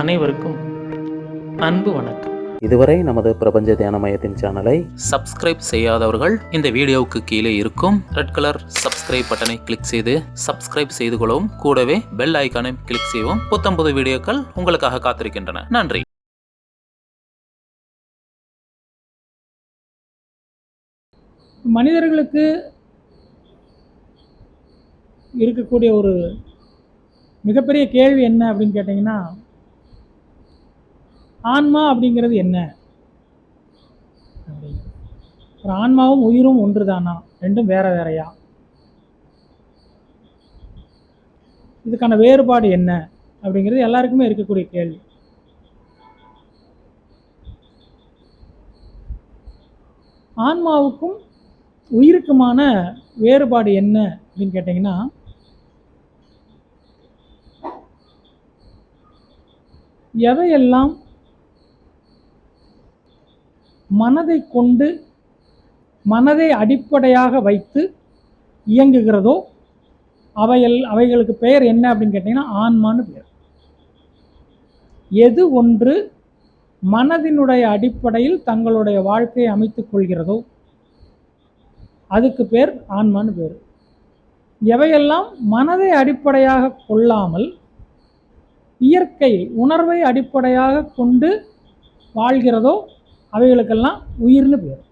அனைவருக்கும் அன்பு வணக்கம். இதுவரை நமது பிரபஞ்ச தியான மையத்தின் சேனலை சப்ஸ்கிரைப் செய்யாதவர்கள் இந்த வீடியோவுக்கு கீழே இருக்கும் ரெட் கலர் சப்ஸ்கிரைப் பட்டனை கிளிக் செய்து சப்ஸ்கிரைப் செய்து கொள்ளவும். கூடவே பெல் ஐக்கானை கிளிக் செய்யவும். புத்தம்புது வீடியோக்கள் உங்களுக்காக காத்திருக்கின்றன. நன்றி. மனிதர்களுக்கு இருக்கக்கூடிய ஒரு மிகப்பெரிய கேள்வி என்ன அப்படின்னு கேட்டிங்கன்னா ஆன்மா அப்படிங்கிறது என்ன? ஒரு ஆன்மாவும் உயிரும் ஒன்று தானா ரெண்டும் வேற வேறையா? இதுக்கான வேறுபாடு என்ன? அப்படிங்கிறது எல்லாருக்குமே இருக்கக்கூடிய கேள்வி. ஆன்மாவுக்கும் உயிருக்குமான வேறுபாடு என்ன அப்படின்னு கேட்டிங்கன்னா எவையெல்லாம் மனதை கொண்டு மனதை அடிப்படையாக வைத்து இயங்குகிறதோ அவைகள் அவைகளுக்கு பெயர் என்ன அப்படின்னு கேட்டிங்கன்னா ஆன்மான்னு பெயர். எது ஒன்று மனதினுடைய அடிப்படையில் தங்களுடைய வாழ்க்கையை அமைத்து கொள்கிறதோ அதுக்கு பேர் ஆன்மான்னு பேர் எவையெல்லாம் மனதை அடிப்படையாக கொள்ளாமல் இயற்கை உணர்வை அடிப்படையாக கொண்டு வாழ்கிறதோ அவைகளுக்கெல்லாம் உயிர்னு பேர்.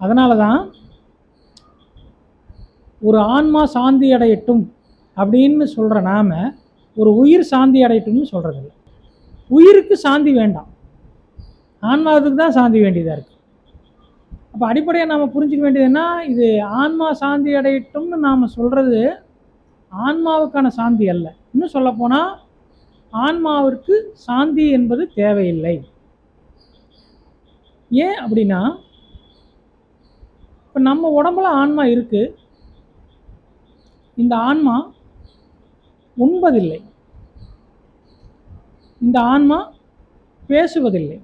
அதனால தான் ஒரு ஆன்மா சாந்தி அடையட்டும் அப்படின்னு சொல்கிற நாம ஒரு உயிர் சாந்தி அடையட்டும்னு சொல்கிறதில்ல உயிருக்கு சாந்தி வேண்டாம். ஆன்மாவுக்கு தான் சாந்தி வேண்டியதாக இருக்குது அப்போ அடிப்படையாக நாம் புரிஞ்சிக்க வேண்டியது என்ன? இது ஆன்மா சாந்தி அடையட்டும்னு நாம் சொல்கிறது ஆன்மாவுக்கான சாந்தி அல்ல. இன்னும் சொல்லப்போனால் ஆன்மாவிற்கு சாந்தி என்பது தேவையில்லை. ஏன் அப்படின்னா இப்போ நம்ம உடம்புல ஆன்மா இருக்குது இந்த ஆன்மா உண்பதில்லை. இந்த ஆன்மா பேசுவதில்லை.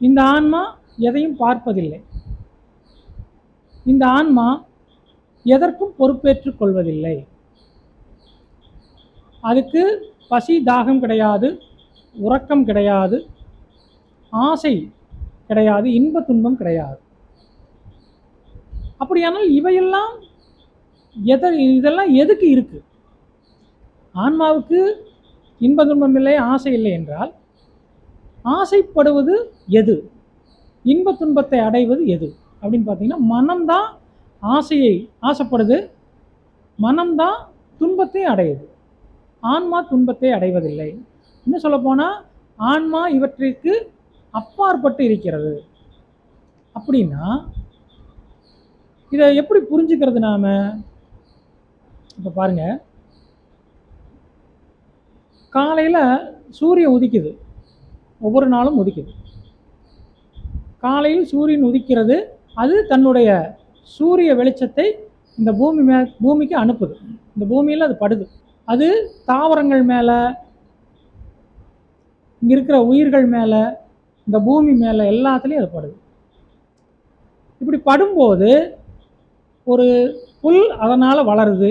இந்த ஆன்மா எதையும் பார்ப்பதில்லை. இந்த ஆன்மா எதற்கும் பொறுப்பேற்றுக் கொள்வதில்லை. அதுக்கு பசி தாகம் கிடையாது உறக்கம் கிடையாது ஆசை கிடையாது இன்ப துன்பம் கிடையாது. அப்படியானால் இவையெல்லாம் எதை இதெல்லாம் எதுக்கு இருக்கு? ஆன்மாவுக்கு இன்ப துன்பம் இல்லை ஆசை இல்லை என்றால் ஆசைப்படுவது எது? இன்ப துன்பத்தை அடைவது எது? அப்படின்னு பார்த்தீங்கன்னா மனம்தான் ஆசையை ஆசைப்படுது மனம்தான் துன்பத்தை அடையுது. ஆன்மா துன்பத்தை அடைவதில்லை. இன்னும் சொல்லப்போனால் ஆன்மா இவற்றிற்கு அப்பாற்பட்டு இருக்கிறது. அப்படின்னா இதை எப்படி புரிஞ்சுக்கிறது நாம? இப்போ பாருங்க. காலையில் சூரியன் உதிக்குது. ஒவ்வொரு நாளும் உதிக்குது. காலையில் சூரியன் உதிக்கிறது அது தன்னுடைய சூரிய வெளிச்சத்தை இந்த பூமி மே பூமிக்கு அனுப்புது. இந்த பூமியில் அது படுது. அது தாவரங்கள் மேலே இங்கே இருக்கிற உயிர்கள் மேலே இந்த பூமி மேலே எல்லாத்துலேயும் அது படுது. இப்படி படும்போது ஒரு புல் அதனால் வளருது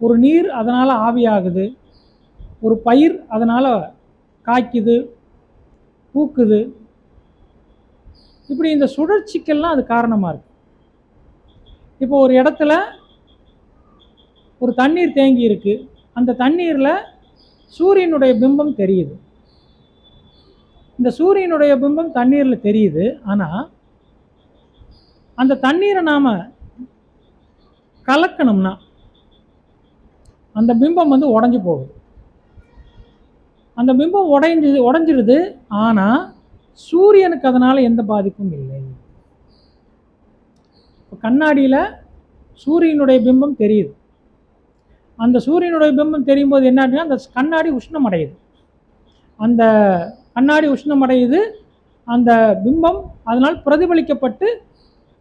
ஒரு நீர் அதனால் ஆவியாகுது ஒரு பயிர் அதனால் காய்க்குது பூக்குது. இப்படி இந்த சுழற்சிக்கெல்லாம் அது காரணமாக இருக்குது இப்போ ஒரு இடத்துல ஒரு தண்ணீர் தேங்கி இருக்குது அந்த தண்ணீரில் சூரியனுடைய பிம்பம் தெரியுது. இந்த சூரியனுடைய பிம்பம் தண்ணீரில் தெரியுது. ஆனால் அந்த தண்ணீரை நாம் கலக்கணும்னா அந்த பிம்பம் வந்து உடஞ்சி போகுது அந்த பிம்பம் உடைஞ்சு உடஞ்சிருது. ஆனால் சூரியனுக்கு அதனால் எந்த பாதிப்பும் இல்லை. இப்போ கண்ணாடியில் சூரியனுடைய பிம்பம் தெரியுது. அந்த சூரியனுடைய பிம்பம் தெரியும் போது என்ன அப்படின்னா அந்த கண்ணாடி உஷ்ணம் அடையுது அந்த கண்ணாடி உஷ்ணம் அடையுது அந்த பிம்பம் அதனால் பிரதிபலிக்கப்பட்டு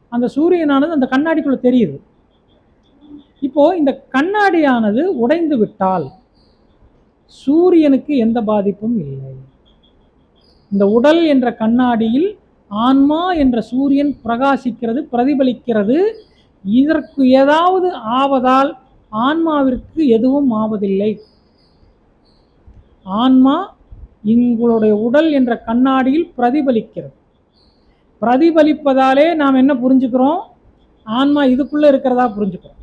அந்த சூரியனானது அந்த கண்ணாடிக்குள்ளே தெரியுது. இப்போது இந்த கண்ணாடியானது உடைந்து விட்டால் சூரியனுக்கு எந்த பாதிப்பும் இல்லை. இந்த உடல் என்ற கண்ணாடியில் ஆன்மா என்ற சூரியன் பிரகாசிக்கிறது பிரதிபலிக்கிறது. இதற்கு ஏதாவது ஆவதால் ஆன்மாவிற்கு எதுவும் ஆவதில்லை. ஆன்மா உங்களுடைய உடல் என்ற கண்ணாடியில் பிரதிபலிக்கிறது. பிரதிபலிப்பதாலே நாம் என்ன புரிஞ்சுக்கிறோம்? ஆன்மா இதுக்குள்ளே இருக்கிறதா புரிஞ்சுக்கிறோம்.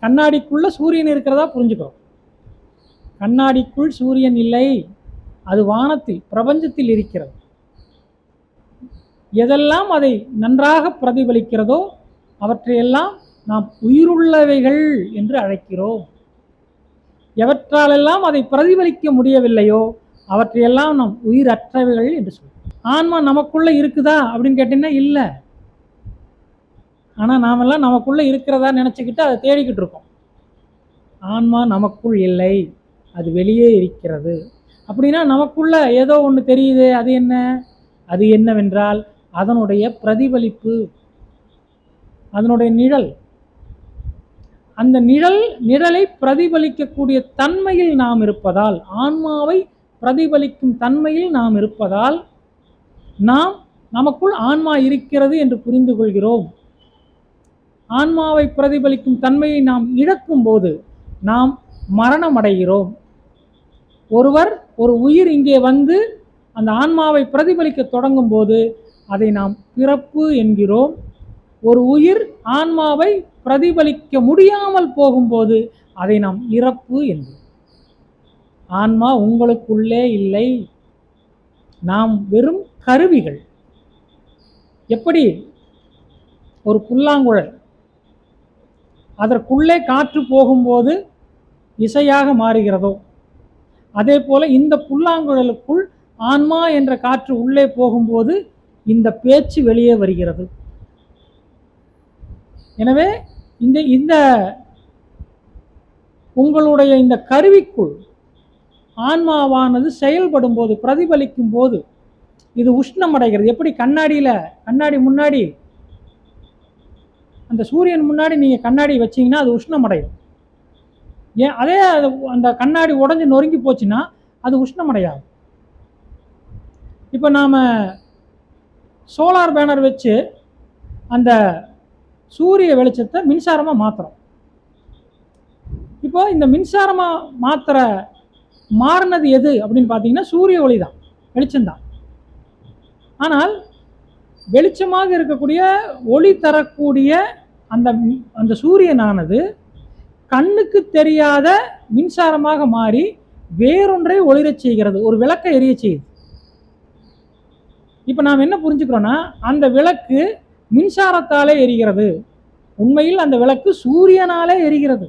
கண்ணாடிக்குள்ள சூரியன் இருக்கிறதா புரிஞ்சுக்கிறோம். கண்ணாடிக்குள் சூரியன் இல்லை. அது வானத்தில் பிரபஞ்சத்தில் இருக்கிறது. எதெல்லாம் அதை நன்றாக பிரதிபலிக்கிறதோ அவற்றையெல்லாம் நாம் உயிருள்ளவைகள் என்று அழைக்கிறோம். எவற்றாலெல்லாம் அதை பிரதிபலிக்க முடியவில்லையோ அவற்றையெல்லாம் நாம் உயிரற்றவைகள் என்று சொல்றோம். ஆன்மா நமக்குள்ள இருக்குதா அப்படின்னு கேட்டிங்கன்னா இல்லை. ஆனால் நாமெல்லாம் நமக்குள்ள இருக்கிறதா நினச்சிக்கிட்டு அதை தேடிக்கிட்டு இருக்கோம். ஆன்மா நமக்குள் இல்லை. அது வெளியே இருக்கிறது. அப்படின்னா நமக்குள்ள ஏதோ ஒன்று தெரியுது அது என்ன? அது என்னவென்றால் அதனுடைய பிரதிபலிப்பு அதனுடைய நிழல். அந்த நிழல் நிழலை பிரதிபலிக்கக்கூடிய தன்மையில் நாம் இருப்பதால் ஆன்மாவை பிரதிபலிக்கும் தன்மையில் நாம் இருப்பதால் நாம் நமக்குள் ஆன்மா இருக்கிறது என்று புரிந்து கொள்கிறோம். ஆன்மாவை பிரதிபலிக்கும் தன்மையை நாம் இழக்கும் போது நாம் மரணம் அடைகிறோம் ஒருவர் ஒரு உயிர் இங்கே வந்து அந்த ஆன்மாவை பிரதிபலிக்க தொடங்கும் போது அதை நாம் பிறப்பு என்கிறோம். ஒரு உயிர் ஆன்மாவை பிரதிபலிக்க முடியாமல் போகும்போது அதை நாம் இறப்பு என்கிறோம். ஆன்மா உங்களுக்குள்ளே இல்லை. நாம் வெறும் கருவிகள். எப்படி? ஒரு புல்லாங்குழல். அதற்குள்ளே காற்று போகும்போது இசையாக மாறுகிறதோ? அதே போல இந்த புல்லாங்குழலுக்குள் ஆன்மா என்ற காற்று உள்ளே போகும்போது இந்த பேச்சு வெளியே வருகிறது. எனவே இந்த இந்த உங்களுடைய இந்த கருவிக்குள் ஆன்மாவானது செயல்படும் போது பிரதிபலிக்கும் போது இது உஷ்ணம் அடைகிறது எப்படி? கண்ணாடியில் கண்ணாடி முன்னாடி அந்த சூரியன் முன்னாடி நீங்கள் கண்ணாடி வச்சீங்கன்னா அது உஷ்ணம் அடையும் ஏன்? அதே அது அந்த கண்ணாடி உடஞ்சி நொறுங்கி போச்சுன்னா அது உஷ்ணம் அடையாது இப்போ நாம் சோலார் பேனர் வச்சு அந்த சூரிய வெளிச்சத்தை மின்சாரமாக மாற்றுறோம் இப்போ இந்த மின்சாரமாக மாற்றுற மாறினது எது அப்படின்னு பார்த்தீங்கன்னா சூரிய ஒளி தான். வெளிச்சம்தான் ஆனால் வெளிச்சமாக இருக்கக்கூடிய ஒளி தரக்கூடிய அந்த அந்த சூரியனானது கண்ணுக்கு தெரியாத மின்சாரமாக மாறி வேறொன்றை ஒளிரச் செய்கிறது. ஒரு விளக்கை எரிய செய்யுது. இப்போ நாம் என்ன புரிஞ்சுக்கிறோன்னா அந்த விளக்கு மின்சாரத்தாலே எரிகிறது. உண்மையில் அந்த விளக்கு சூரியனாலே எரிகிறது.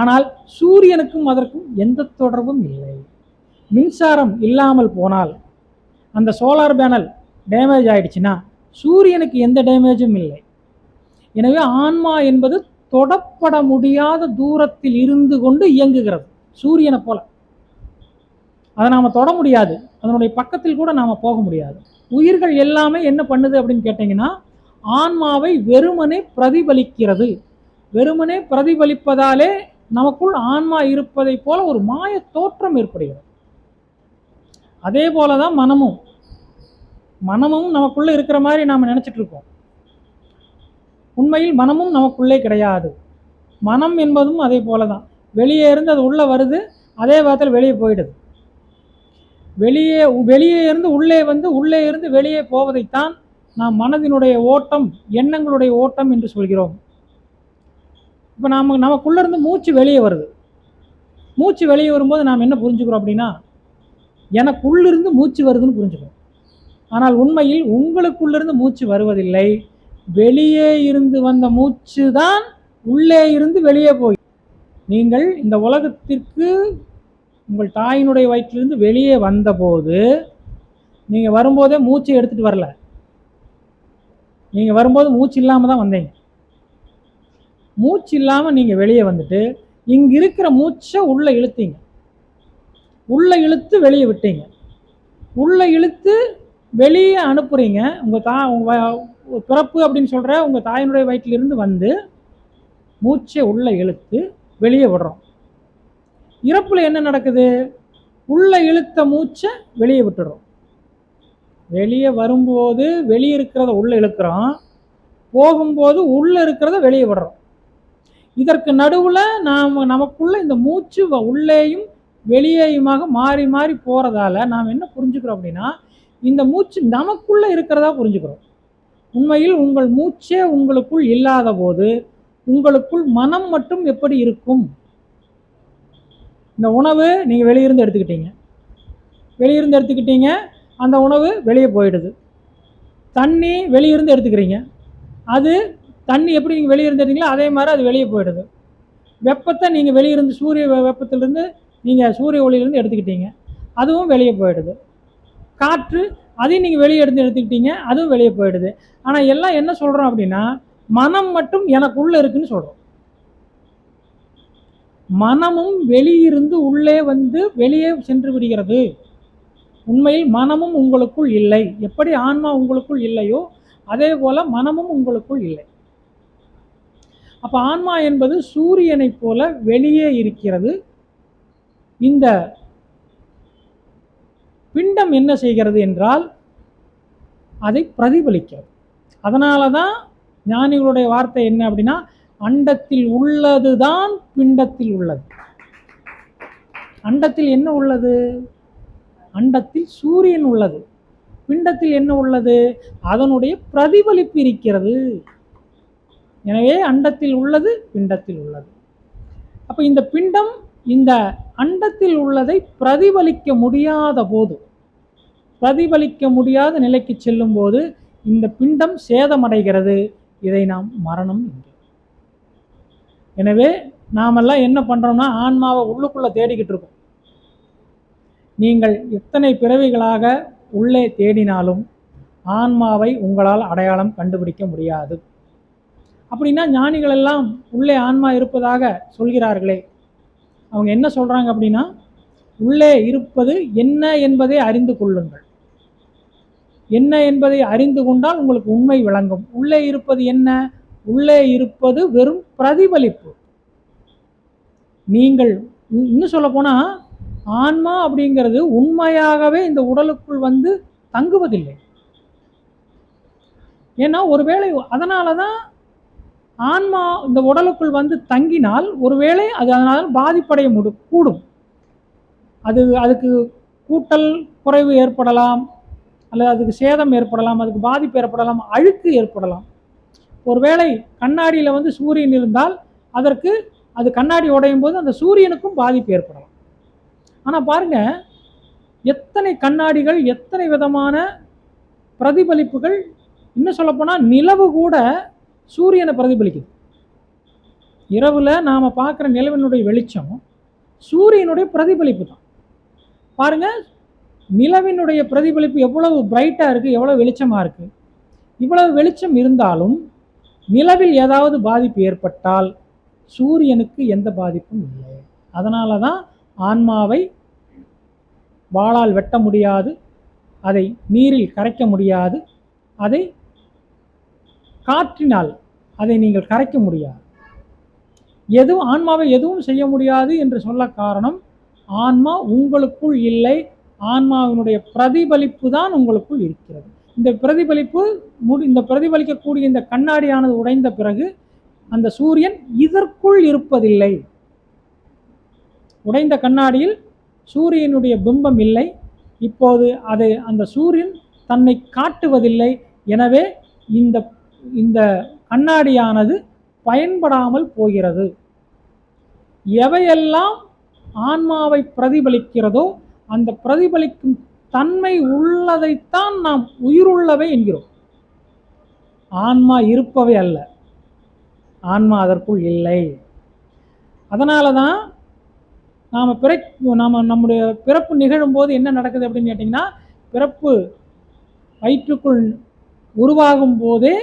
ஆனால் சூரியனுக்கும் அதற்கும் எந்த தொடர்பும் இல்லை. மின்சாரம் இல்லாமல் போனால் அந்த சோலார் பேனல் டேமேஜ் ஆயிடுச்சுன்னா சூரியனுக்கு எந்த டேமேஜும் இல்லை. எனவே ஆன்மா என்பது தொடப்பட முடியாத தூரத்தில் இருந்து கொண்டு இயங்குகிறது சூரியனை போல. அதை நாம் தொட முடியாது அதனுடைய பக்கத்தில் கூட நாம் போக முடியாது. உயிர்கள் எல்லாமே என்ன பண்ணுது அப்படின்னு கேட்டிங்கன்னா ஆன்மாவை வெறுமனே பிரதிபலிக்கிறது. வெறுமனே பிரதிபலிப்பதாலே நமக்குள் ஆன்மா இருப்பதைப் போல ஒரு மாய தோற்றம் ஏற்படுகிறது. அதே போல தான் மனமும். மனமும் நமக்குள்ளே இருக்கிற மாதிரி நாம் நினச்சிட்டு இருக்கோம். உண்மையில் மனமும் நமக்குள்ளே கிடையாது. மனம் என்பதும் அதே போல தான் வெளியே இருந்து அது உள்ளே வருது அதே வாரத்தில் வெளியே போயிடுது. வெளியே வெளியே இருந்து உள்ளே வந்து உள்ளே இருந்து வெளியே போவதைத்தான் நாம் மனதினுடைய ஓட்டம் எண்ணங்களுடைய ஓட்டம் என்று சொல்கிறோம். இப்போ நாம் நமக்குள்ளேருந்து மூச்சு வெளியே வருது. மூச்சு வெளியே வரும்போது நாம் என்ன புரிஞ்சுக்கிறோம் அப்படின்னா எனக்குள்ளிருந்து மூச்சு வருதுன்னு புரிஞ்சுக்கிறோம். ஆனால் உண்மையில் உங்களுக்குள்ளிருந்து மூச்சு வருவதில்லை. வெளியே இருந்து வந்த மூச்சு தான் உள்ளே இருந்து வெளியே போய். நீங்கள் இந்த உலகத்திற்கு உங்கள் தாயினுடைய வயிற்றிலிருந்து வெளியே வந்தபோது நீங்கள் வரும்போதே மூச்சை எடுத்துகிட்டு வரல. நீங்கள் வரும்போது மூச்சு இல்லாமல் தான் வந்தீங்க. மூச்சு இல்லாமல் நீங்கள் வெளியே வந்துட்டு இங்கே இருக்கிற மூச்சை உள்ளே இழுத்தீங்க. உள்ளே இழுத்து வெளியே விட்டீங்க. உள்ளே இழுத்து வெளியே அனுப்புகிறீங்க உங்கள் தா உங்கள் பிறப்பு அப்படின்னு சொல்கிற உங்கள் தாயினுடைய வயிற்றிலிருந்து வந்து மூச்சை உள்ளே இழுத்து வெளியே விடுறோம். இறப்பில் என்ன நடக்குது? உள்ளே இழுத்த மூச்சை வெளியே விட்டுடுறோம். வெளியே வரும்போது வெளியே இருக்கிறத உள்ளே இழுக்கிறோம். போகும்போது உள்ளே இருக்கிறத வெளியே விடுறோம். இதற்கு நடுவில் நாம் நமக்குள்ள இந்த மூச்சு வ- உள்ளேயும் வெளியேயுமாக மாறி மாறி போகிறதால நாம் என்ன புரிஞ்சுக்கிறோம் அப்படின்னா இந்த மூச்சு நமக்குள்ளே இருக்கிறதா புரிஞ்சுக்கிறோம். உண்மையில் உங்கள் மூச்சே உங்களுக்குள் இல்லாத போது உங்களுக்குள் மனம் மட்டும் எப்படி இருக்கும்? இந்த உணவு நீங்கள் வெளியிருந்து எடுத்துக்கிட்டீங்க. வெளியிருந்து எடுத்துக்கிட்டீங்க அந்த உணவு வெளியே போயிடுது. தண்ணி வெளியிருந்து எடுத்துக்கிறீங்க. அது தண்ணி எப்படி நீங்கள் வெளியே எடுத்தீங்களோ அதே மாதிரி அது வெளியே போயிடுது. வெப்பத்தை நீங்கள் வெளியிருந்து சூரிய வெப்பத்திலிருந்து நீங்கள் சூரிய ஒளியிலிருந்து எடுத்துக்கிட்டீங்க. அதுவும் வெளியே போயிடுது. காற்று அதையும் நீங்கள் வெளியே எடுத்து எடுத்துக்கிட்டீங்க அதுவும் வெளியே போயிடுது. ஆனால் எல்லாம் என்ன சொல்கிறோம் அப்படின்னா மனம் மட்டும் எனக்குள்ளே இருக்குன்னு சொல்கிறோம் மனமும் வெளியிருந்து உள்ளே வந்து வெளியே சென்று விடுகிறது. உண்மையில் மனமும் உங்களுக்குள் இல்லை. எப்படி ஆன்மா உங்களுக்குள் இல்லையோ அதே போல் மனமும் உங்களுக்குள் இல்லை. அப்போ ஆன்மா என்பது சூரியனைப் போல வெளியே இருக்கிறது. இந்த பிண்டம் என்ன செய்கிறது என்றால் அதை பிரதிபலிக்கிறது. அதனால தான் ஞானிகளுடைய வார்த்தை என்ன அப்படின்னா அண்டத்தில் உள்ளதுதான் பிண்டத்தில் உள்ளது. அண்டத்தில் என்ன உள்ளது? அண்டத்தில் சூரியன் உள்ளது. பிண்டத்தில் என்ன உள்ளது? அதனுடைய பிரதிபலிப்பு இருக்கிறது. எனவே அண்டத்தில் உள்ளது பிண்டத்தில் உள்ளது. அப்போ இந்த பிண்டம் இந்த அண்டத்தில் உள்ளதை பிரதிபலிக்க முடியாத போது பிரதிபலிக்க முடியாத நிலைக்கு செல்லும் போது இந்த பிண்டம் சேதமடைகிறது. இதை நாம் மரணம் என்கிறோம். எனவே நாமெல்லாம் என்ன பண்ணுறோம்னா ஆன்மாவை உள்ளுக்குள்ளே தேடிக்கிட்டு இருக்கோம். நீங்கள் எத்தனை பிறவிகளாக உள்ளே தேடினாலும் ஆன்மாவை உங்களால் அடையாளம் கண்டுபிடிக்க முடியாது. அப்படின்னா ஞானிகள் எல்லாம் உள்ளே ஆன்மா இருப்பதாக சொல்கிறார்களே. அவங்க என்ன சொல்றாங்க அப்படின்னா உள்ளே இருப்பது என்ன என்பதை அறிந்து கொள்ளுங்கள். என்ன என்பதை அறிந்து கொண்டால் உங்களுக்கு உண்மை விளங்கும். உள்ளே இருப்பது என்ன? உள்ளே இருப்பது வெறும் பிரதிபலிப்பு. நீங்கள் இன்- இன்னும் சொல்ல போனால் ஆன்மா அப்படிங்கிறது உண்மையாகவே இந்த உடலுக்குள் வந்து தங்குவதில்லை. ஏன்னா ஒருவேளை அதனால தான் ஆன்மா இந்த உடலுக்குள் வந்து தங்கினால் ஒருவேளை அது அதனால் பாதிப்படைய முடு கூடும். அது அதுக்கு கூட்டல் குறைவு ஏற்படலாம். அல்லது அதுக்கு சேதம் ஏற்படலாம் அதுக்கு பாதிப்பு ஏற்படலாம் அழுக்கு ஏற்படலாம். ஒருவேளை கண்ணாடியில் வந்து சூரியன் இருந்தால் அதற்கு அது கண்ணாடி உடையும் போது அந்த சூரியனுக்கும் பாதிப்பு ஏற்படலாம். ஆனால் பாருங்க எத்தனை கண்ணாடிகள் எத்தனை விதமான பிரதிபலிப்புகள் இன்னும் சொல்லப்போனால் நிலவு கூட சூரியனை பிரதிபலிக்குது. இரவில் நாம் பார்க்குற நிலவினுடைய வெளிச்சம் சூரியனுடைய பிரதிபலிப்பு தான். பாருங்கள் நிலவினுடைய பிரதிபலிப்பு எவ்வளவு பிரைட்டாக இருக்குது எவ்வளவு வெளிச்சமாக இருக்குது இவ்வளவு வெளிச்சம் இருந்தாலும் நிலவில் ஏதாவது பாதிப்பு ஏற்பட்டால் சூரியனுக்கு எந்த பாதிப்பும் இல்லை. அதனால தான் ஆன்மாவை வாளால் வெட்ட முடியாது அதை நீரில் கரைக்க முடியாது அதை காற்றினால் அதை நீங்கள் கரைக்க முடியாது. எதுவும் ஆன்மாவை எதுவும் செய்ய முடியாது என்று சொல்ல காரணம் ஆன்மா உங்களுக்குள் இல்லை ஆன்மாவினுடைய பிரதிபலிப்பு தான் உங்களுக்குள் இருக்கிறது. இந்த பிரதிபலிப்பு முடி இந்த பிரதிபலிக்கக்கூடிய இந்த கண்ணாடியானது உடைந்த பிறகு அந்த சூரியன் இதற்குள் இருப்பதில்லை. உடைந்த கண்ணாடியில் சூரியனுடைய பிம்பம் இல்லை. இப்போது அது அந்த சூரியன் தன்னை காட்டுவதில்லை. எனவே இந்த இந்த கண்ணாடியானது பயன்படாமல் போகிறது. எவையெல்லாம் ஆன்மாவை பிரதிபலிக்கிறதோ அந்த பிரதிபலிக்கும் தன்மை உள்ளதைத்தான் நாம் உயிருள்ளவை என்கிறோம். ஆன்மா இருப்பவை அல்ல. ஆன்மா அதற்குள் இல்லை. அதனால தான் நாம் பிற நாம் நம்முடைய பிறப்பு நிகழும்போது என்ன நடக்குது அப்படின்னு கேட்டிங்கன்னா பிறப்பு வயிற்றுக்குள் உருவாகும் போதே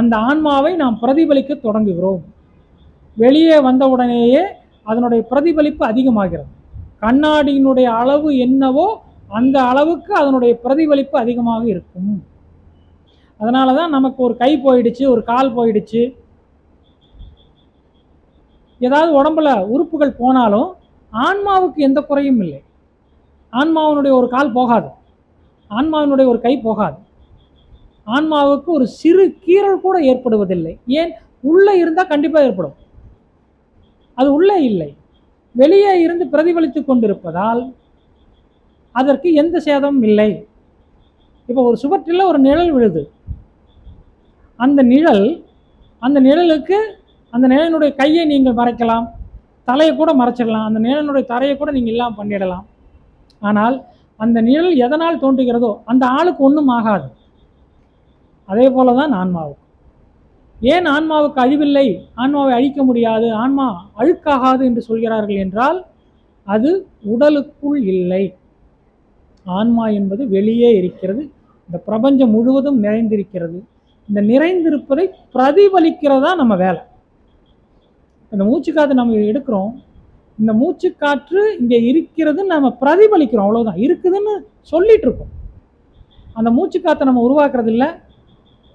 அந்த ஆன்மாவை நாம் பிரதிபலிக்க தொடங்குகிறோம். வெளியே வந்தவுடனேயே அதனுடைய பிரதிபலிப்பு அதிகமாகிறது. கண்ணாடியினுடைய அளவு என்னவோ அந்த அளவுக்கு அதனுடைய பிரதிபலிப்பு அதிகமாக இருக்கும். அதனால தான் நமக்கு ஒரு கை போயிடுச்சு ஒரு கால் போயிடுச்சு. ஏதாவது உடம்புல உறுப்புகள் போனாலும் ஆன்மாவுக்கு எந்த குறையும் இல்லை. ஆன்மாவினுடைய ஒரு கால் போகாது. ஆன்மாவினுடைய ஒரு கை போகாது. ஆன்மாவுக்கு ஒரு சிறு கீறல் கூட ஏற்படுவதில்லை. ஏன்? உள்ளே இருந்தால் கண்டிப்பாக ஏற்படும். அது உள்ளே இல்லை. வெளியே இருந்து பிரதிபலித்து கொண்டிருப்பதால் அதற்கு எந்த சேதமும் இல்லை. இப்போ ஒரு சுவற்றில் ஒரு நிழல் விழுது. அந்த நிழல் அந்த நிழலுக்கு அந்த நிழலினுடைய கையை நீங்கள் மறைக்கலாம். தலையை கூட மறைச்சிடலாம். அந்த நிழலினுடைய தரையை கூட நீங்கள் இல்லாமல் பண்ணிடலாம். ஆனால் அந்த நிழல் எதனால் தோன்றுகிறதோ அந்த ஆளுக்கு ஒன்றும் ஆகாது. அதே போல தான் ஆன்மாவுக்கு ஏன் ஆன்மாவுக்கு அழிவில்லை? ஆன்மாவை அழிக்க முடியாது. ஆன்மா அழுக்காகாது என்று சொல்கிறார்கள் என்றால் அது உடலுக்குள் இல்லை. ஆன்மா என்பது வெளியே இருக்கிறது. இந்த பிரபஞ்சம் முழுவதும் நிறைந்திருக்கிறது. இந்த நிறைந்திருப்பதை பிரதிபலிக்கிறதா நம்ம வேலை. இந்த மூச்சுக்காற்று நம்ம எடுக்கிறோம். இந்த மூச்சுக்காற்று இங்கே இருக்கிறதுன்னு நம்ம பிரதிபலிக்கிறோம். அவ்வளோதான் இருக்குதுன்னு சொல்லிட்டு இருக்கோம். அந்த மூச்சுக்காற்றை நம்ம உருவாக்குறது இல்லை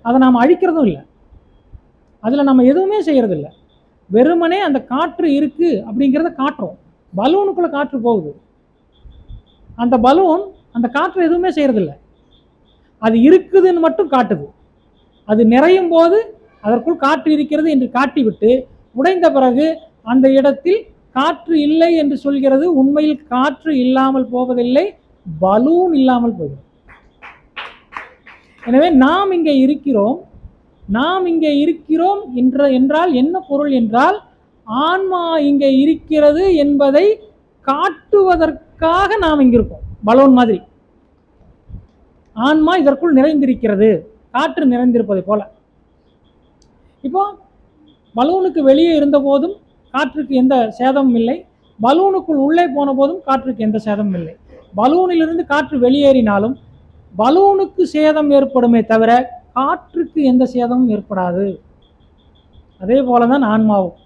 அதை நாம் அழிக்கிறதும் இல்லை. அதில் நம்ம எதுவுமே செய்கிறதில்ல வெறுமனே அந்த காற்று இருக்கு அப்படிங்கிறத காட்டுறோம். பலூனுக்குள்ள காற்று போகுது. அந்த பலூன் அந்த காற்று எதுவுமே செய்கிறதில்ல அது இருக்குதுன்னு மட்டும் காட்டுது. அது நிறையும் போது அதற்குள் காற்று இருக்கிறது என்று காட்டிவிட்டு உடைந்த பிறகு அந்த இடத்தில் காற்று இல்லை என்று சொல்கிறது. உண்மையில் காற்று இல்லாமல் போவதில்லை பலூன் இல்லாமல் போகிறது. எனவே நாம் இங்கே இருக்கிறோம். நாம் இங்கே இருக்கிறோம் என்ற என்றால் என்ன பொருள் என்றால் ஆன்மா இங்கே இருக்கிறது என்பதை காட்டுவதற்காக நாம் இங்கே இருக்கோம். பலூன் மாதிரி. ஆன்மா இதற்குள் நிறைந்திருக்கிறது. காற்று நிறைந்திருப்பதை போல. இப்போ பலூனுக்கு வெளியே இருந்த போதும் காற்றுக்கு எந்த சேதமும் இல்லை. பலூனுக்குள் உள்ளே போன போதும் காற்றுக்கு எந்த சேதமும் இல்லை. பலூனிலிருந்து காற்று வெளியேறினாலும் பலூனுக்கு சேதம் ஏற்படுமே தவிர காற்றுக்கு எந்த சேதமும் ஏற்படாது. அதே போல தான் ஆன்மாவும்.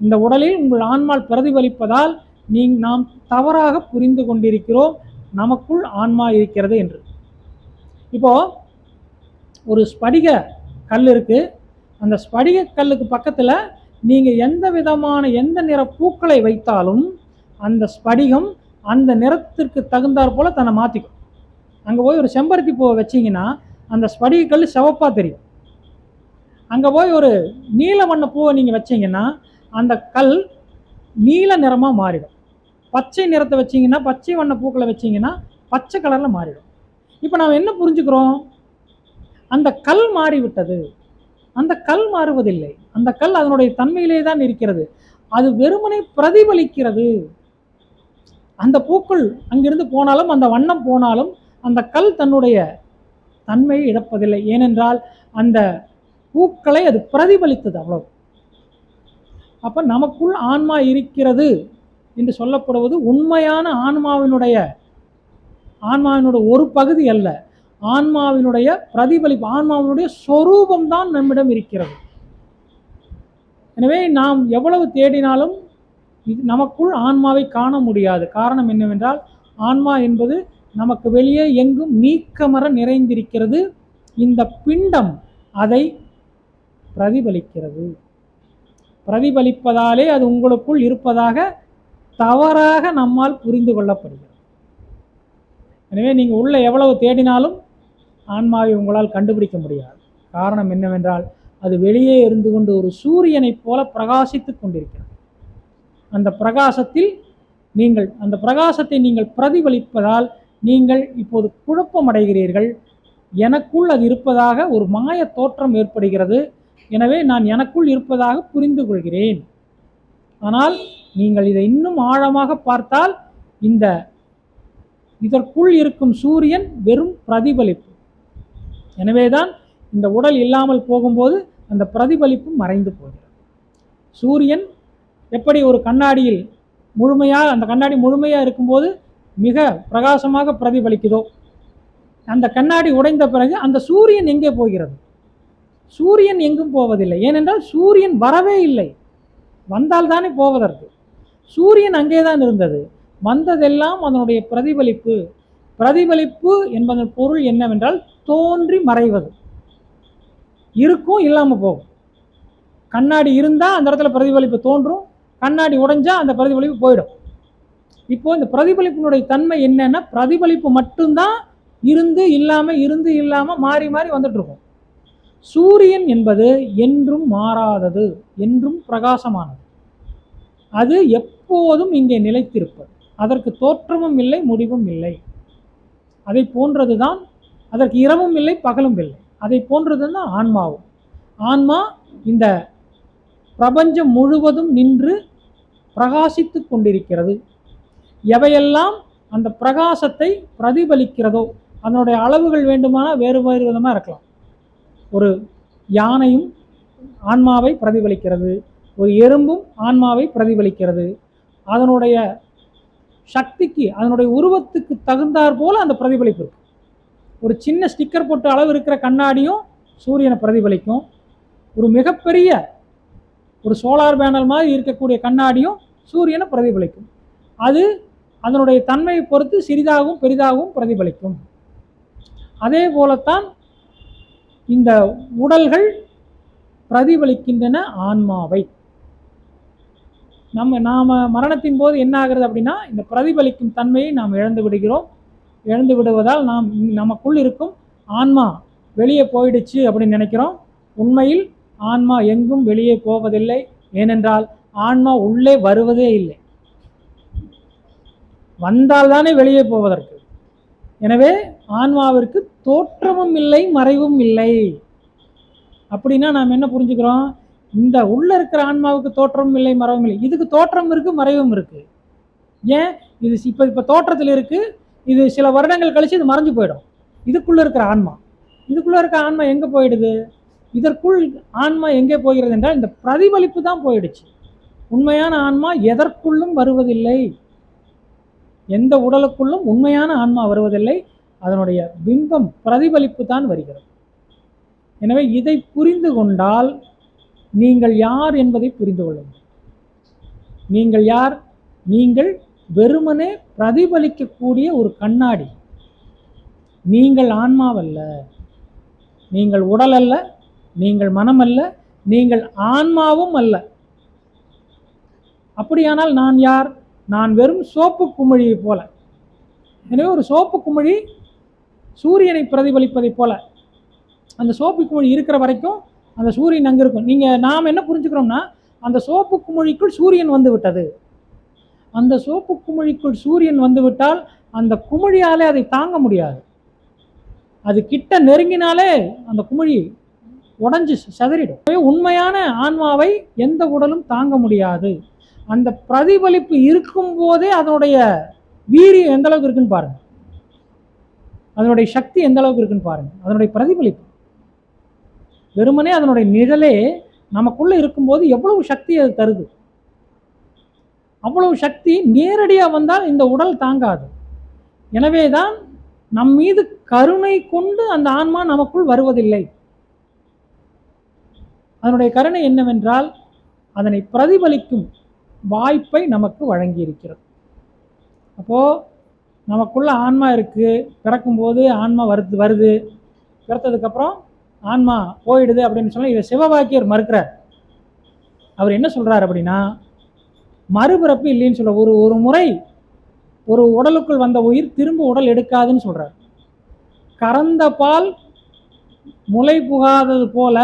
இந்த உடலில் உங்கள் ஆன்மால் பிரதிபலிப்பதால் நீ நாம் தவறாக புரிந்து கொண்டிருக்கிறோம். நமக்குள் ஆன்மா இருக்கிறது என்று. இப்போ ஒரு ஸ்படிக கல் இருக்கு. அந்த ஸ்படிக கல்லுக்கு பக்கத்தில் நீங்கள் எந்த விதமான எந்த நிற பூக்களை வைத்தாலும் அந்த ஸ்படிகம் அந்த நிறத்திற்கு தகுந்தாற் போல் தன்னை மாற்றிக்கும் அங்கே போய் ஒரு செம்பருத்தி பூவை வச்சீங்கன்னா அந்த ஸ்படிகல் சிவப்பாக தெரியும். அங்கே போய் ஒரு நீல வண்ண பூவை நீங்கள் வச்சீங்கன்னா அந்த கல் நீல நிறமாக மாறிடும். பச்சை நிறத்தை வச்சீங்கன்னா பச்சை வண்ண பூக்களை வச்சிங்கன்னா பச்சை கலரில் மாறிடும். இப்போ நாம் என்ன புரிஞ்சுக்கிறோம்? அந்த கல் மாறிவிட்டது. அந்த கல் மாறுவதில்லை. அந்த கல் அதனுடைய தன்மையிலே தான் இருக்கிறது. அது வெறுமனை பிரதிபலிக்கிறது. அந்த பூக்கள் அங்கிருந்து போனாலும் அந்த வண்ணம் போனாலும் அந்த கல் தன்னுடைய தன்மையை இழப்பதில்லை. ஏனென்றால் அந்த பூக்களை அது பிரதிபலித்தது அவ்வளவு. அப்ப நமக்குள் ஆன்மா இருக்கிறது என்று சொல்லப்படுவது உண்மையான ஆன்மாவினுடைய ஆன்மாவினுடைய ஒரு பகுதி அல்ல. ஆன்மாவினுடைய பிரதிபலிப்பு ஆன்மாவினுடைய சொரூபம் தான் நம்மிடம் இருக்கிறது. எனவே நாம் எவ்வளவு தேடினாலும் இது நமக்குள் ஆன்மாவை காண முடியாது. காரணம் என்னவென்றால் ஆன்மா என்பது நமக்கு வெளியே எங்கும் நீக்கமர நிறைந்திருக்கிறது. இந்த பிண்டம் அதை பிரதிபலிக்கிறது. பிரதிபலிப்பதாலே அது உங்களுக்குள் இருப்பதாக தவறாக நம்மால் புரிந்து கொள்ளப்படுகிறது. எனவே நீங்கள் உள்ள எவ்வளவு தேடினாலும் ஆன்மாவை உங்களால் கண்டுபிடிக்க முடியாது. காரணம் என்னவென்றால் அது வெளியே இருந்து கொண்டு ஒரு சூரியனைப் போல பிரகாசித்து கொண்டிருக்கிறது. அந்த பிரகாசத்தில் நீங்கள் அந்த பிரகாசத்தை நீங்கள் பிரதிபலிப்பதால் நீங்கள் இப்போது குழப்பமடைகிறீர்கள். எனக்குள் அது இருப்பதாக ஒரு மாய தோற்றம் ஏற்படுகிறது. எனவே நான் எனக்குள் இருப்பதாக புரிந்து கொள்கிறேன். ஆனால் நீங்கள் இதை இன்னும் ஆழமாக பார்த்தால் இந்த இதற்குள் இருக்கும் சூரியன் வெறும் பிரதிபலிப்பு. எனவேதான் இந்த உடல் இல்லாமல் போகும்போது அந்த பிரதிபலிப்பு மறைந்து போகிறது. சூரியன் எப்படி ஒரு கண்ணாடியில் முழுமையாக அந்த கண்ணாடி முழுமையாக இருக்கும்போது மிக பிரகாசமாக பிரதிபலிக்குதோ? அந்த கண்ணாடி உடைந்த பிறகு அந்த சூரியன் எங்கே போகிறது? சூரியன் எங்கும் போவதில்லை. ஏனென்றால் சூரியன் வரவே இல்லை. வந்தால் தானே போவதற்கு. சூரியன் அங்கே தான் இருந்தது. வந்ததெல்லாம் அதனுடைய பிரதிபலிப்பு. பிரதிபலிப்பு என்பதன் பொருள் என்னவென்றால் தோன்றி மறைவது. இருக்கும் இல்லாமல் போகும். கண்ணாடி இருந்தால் அந்த இடத்துல பிரதிபலிப்பு தோன்றும். கண்ணாடி உடைஞ்சால் அந்த பிரதிபலிப்பு போயிடும். இப்போ இந்த பிரதிபலிப்பினுடைய தன்மை என்னன்னா பிரதிபலிப்பு மட்டும்தான் இருந்து இல்லாமல் இருந்து இல்லாமல் மாறி மாறி வந்துட்டு இருக்கும் சூரியன் என்பது என்றும் மாறாதது என்றும் பிரகாசமானது. அது எப்போதும் இங்கே நிலைத்திருப்பது. அதற்கு தோற்றமும் இல்லை முடிவும் இல்லை. அதை போன்றதுதான் அதற்கு இரவும் இல்லை பகலும் இல்லை. அதை போன்றது தான் ஆன்மாவும். ஆன்மா இந்த பிரபஞ்சம் முழுவதும் நின்று பிரகாசித்து கொண்டிருக்கிறது. எவையெல்லாம் அந்த பிரகாசத்தை பிரதிபலிக்கிறதோ அதனுடைய அளவுகள் வேண்டுமானால் வேறு வேறு விதமாக இருக்கலாம். ஒரு யானையும் ஆன்மாவை பிரதிபலிக்கிறது ஒரு எறும்பும் ஆன்மாவை பிரதிபலிக்கிறது. அதனுடைய சக்திக்கு அதனுடைய உருவத்துக்கு தகுந்தாற் போல் அந்த பிரதிபலிப்பு இருக்கு. ஒரு சின்ன ஸ்டிக்கர் போட்ட அளவு இருக்கிற கண்ணாடியும் சூரியனை பிரதிபலிக்கும். ஒரு மிகப்பெரிய ஒரு சோலார் பேனல் மாதிரி இருக்கக்கூடிய கண்ணாடியும் சூரியனை பிரதிபலிக்கும். அது அதனுடைய தன்மையை பொறுத்து சிறிதாகவும் பெரிதாகவும் பிரதிபலிக்கும். அதே போலத்தான் இந்த உடல்கள் பிரதிபலிக்கின்றன ஆன்மாவை. நம்ம நாம் மரணத்தின் போது என்ன ஆகிறது அப்படின்னா இந்த பிரதிபலிக்கும் தன்மையை நாம் இழந்து விடுகிறோம். இழந்து விடுவதால் நாம் நமக்குள் இருக்கும் ஆன்மா வெளியே போயிடுச்சு அப்படின்னு நினைக்கிறோம். உண்மையில் ஆன்மா எங்கும் வெளியே போவதில்லை. ஏனென்றால் ஆன்மா உள்ளே வருவதே இல்லை. வந்தால் தானே வெளியே போவதற்கு. எனவே ஆன்மாவிற்கு தோற்றமும் இல்லை மறைவும் இல்லை. அப்படின்னா நாம் என்ன புரிஞ்சுக்கிறோம்? இந்த உள்ளே இருக்கிற ஆன்மாவுக்கு தோற்றமும் இல்லை மறைவும் இல்லை. இதுக்கு தோற்றம் இருக்குது மறைவும் இருக்குது ஏன்? இது இப்போ இப்போ தோற்றத்தில் இருக்குது இது சில வருடங்கள் கழிச்சு இது மறைஞ்சு போயிடும். இதுக்குள்ளே இருக்கிற ஆன்மா. இதுக்குள்ளே இருக்க ஆன்மா எங்கே போயிடுது? இதற்குள் ஆன்மா எங்கே போகிறது என்றால் இந்த பிரதிபலிப்பு தான் போயிடுச்சு. உண்மையான ஆன்மா எதற்குள்ளும் வருவதில்லை. எந்த உடலுக்குள்ளும் உண்மையான ஆன்மா வருவதில்லை. அதனுடைய பிம்பம் பிரதிபலிப்பு தான் வருகிறது. எனவே இதை புரிந்து கொண்டால் நீங்கள் யார் என்பதை புரிந்து கொள்ளுங்கள் நீங்கள் யார்? நீங்கள் வெறுமனே பிரதிபலிக்கக்கூடிய ஒரு கண்ணாடி. நீங்கள் ஆன்மாவல்ல. நீங்கள் உடல் அல்ல நீங்கள் மனம் அல்ல நீங்கள் ஆன்மாவும் அல்ல. அப்படியானால் நான் யார்? நான் வெறும் சோப்பு குமிழியை போல. எனவே ஒரு சோப்பு குமிழி சூரியனை பிரதிபலிப்பதைப் போல. அந்த சோப்பு குமிழி இருக்கிற வரைக்கும் அந்த சூரியன் அங்கே இருக்கும். நீங்கள் நாம் என்ன புரிஞ்சுக்கிறோம்னா அந்த சோப்பு குமிழிக்குள் சூரியன் வந்து விட்டது. அந்த சோப்பு குமிழிக்குள் சூரியன் வந்துவிட்டால் அந்த குமிழியாலே அதை தாங்க முடியாது. அது கிட்ட நெருங்கினாலே அந்த குமிழி உடஞ்சி சிதறிடும். உண்மையான ஆன்மாவை எந்த உடலும் தாங்க முடியாது. அந்த பிரதிபலிப்பு இருக்கும் போதே அதனுடைய வீரியம் எந்த அளவுக்கு இருக்குன்னு பாருங்க. அதனுடைய சக்தி எந்த அளவுக்கு இருக்குன்னு பாருங்க. அதனுடைய பிரதிபலிப்பு. வெறுமனே அதனுடைய நிழலே நமக்குள்ள இருக்கும்போது எவ்வளவு சக்தி அது தருது. அவ்வளவு சக்தி நேரடியாக வந்தால் இந்த உடல் தாங்காது. எனவே தான் நம் மீது கருணை கொண்டு அந்த ஆன்மா நமக்குள் வருவதில்லை. அதனுடைய கருணை என்னவென்றால் அதனை பிரதிபலிக்கும் வாய்ப்பை நமக்கு வழங்கி இருக்கிறது அப்போது நமக்குள்ள ஆன்மா இருக்குது பிறக்கும்போது ஆன்மா வருது வருது. பிறத்ததுக்கப்புறம் ஆன்மா போயிடுது அப்படின்னு சொல்லி இதை சிவபாக்கியர் மறுக்கிறார். அவர் என்ன சொல்கிறார் அப்படின்னா மறுபிறப்பு இல்லைன்னு சொல்ல ஒரு ஒரு முறை ஒரு உடலுக்குள் வந்த உயிர் திரும்ப உடல் எடுக்காதுன்னு சொல்கிறார் கறந்த பால் முளை புகாதது போல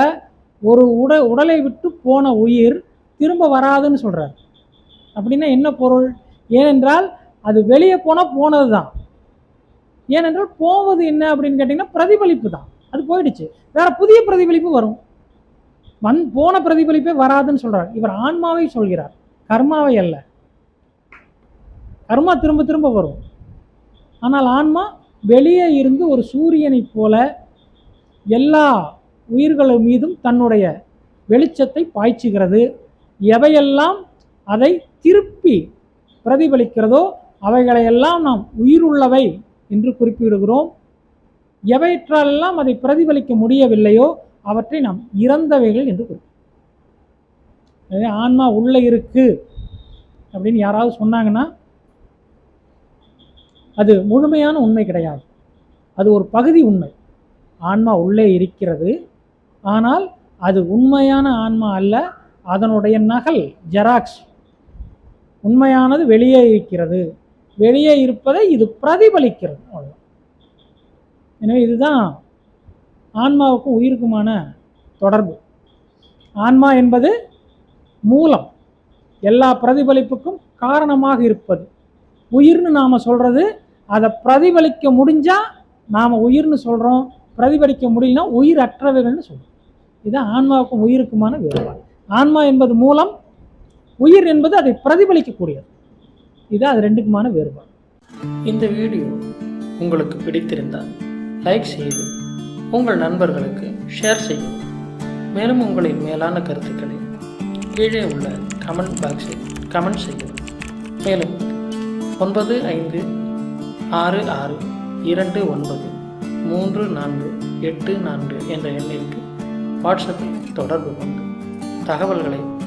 ஒரு உட உடலை விட்டு போன உயிர் திரும்ப வராதுன்னு சொல்கிறார் அப்படின்னா என்ன பொருள்? ஏனென்றால் அது வெளியே போனால் போனது தான் ஏனென்றால் போவது என்ன அப்படின்னு கேட்டிங்கன்னா பிரதிபலிப்பு தான். அது போயிடுச்சு. வேற புதிய பிரதிபலிப்பு வரும். வந் போன பிரதிபலிப்பே வராதுன்னு சொல்கிறார் இவர் ஆன்மாவை சொல்கிறார். கர்மாவை அல்ல. கர்மா திரும்ப திரும்ப வரும். ஆனால் ஆன்மா வெளியே இருந்து ஒரு சூரியனைப் போல எல்லா உயிர்கள் மீதும் தன்னுடைய வெளிச்சத்தை பாய்ச்சுகிறது. எவையெல்லாம் அதை திருப்பி பிரதிபலிக்கிறதோ அவைகளையெல்லாம் நாம் உயிருள்ளவை என்று குறிப்பிடுகிறோம். எவற்றாலெல்லாம் அதை பிரதிபலிக்க முடியவில்லையோ அவற்றை நாம் இறந்தவைகள் என்று குறிப்பிடுகிறோம். ஆன்மா உள்ளே இருக்கு அப்படின்னு யாராவது சொன்னாங்கன்னா அது முழுமையான உண்மை கிடையாது. அது ஒரு பகுதி உண்மை. ஆன்மா உள்ளே இருக்கிறது. ஆனால் அது உண்மையான ஆன்மா அல்ல. அதனுடைய நகல் ஜெராக்ஸ். உண்மையானது வெளியே இருக்கிறது. வெளியே இருப்பதை இது பிரதிபலிக்கிறது. அவ்வளோ எனவே இதுதான் ஆன்மாவுக்கும் உயிருக்குமான தொடர்பு. ஆன்மா என்பது மூலம் எல்லா பிரதிபலிப்புக்கும் காரணமாக இருப்பது. உயிர்னு நாம் சொல்கிறது அதை பிரதிபலிக்க முடிஞ்சால் நாம் உயிர்னு சொல்கிறோம் பிரதிபலிக்க முடியலனா உயிர் அற்றவைகள்னு சொல்கிறோம் இதுதான் ஆன்மாவுக்கும் உயிருக்குமான வேறுபாடு. ஆன்மா என்பது மூலம் உயிர் என்பது அதை பிரதிபலிக்கக்கூடியது. இதுதான் அது ரெண்டுக்குமான வேறுபாடு. இந்த வீடியோ உங்களுக்கு பிடித்திருந்தால் லைக் செய்து உங்கள் நண்பர்களுக்கு ஷேர் செய்யும் மேலும் உங்களின் மேலான கருத்துக்களை கீழே உள்ள கமெண்ட் பாக்ஸில் கமெண்ட் செய்யும் மேலும் ஒன்பது ஐந்து ஆறு ஆறு இரண்டு ஒன்பது மூன்று நான்கு எட்டு நான்கு என்ற எண்ணிற்கு வாட்ஸ்அப்பில் தொடர்பு கொண்டு தகவல்களை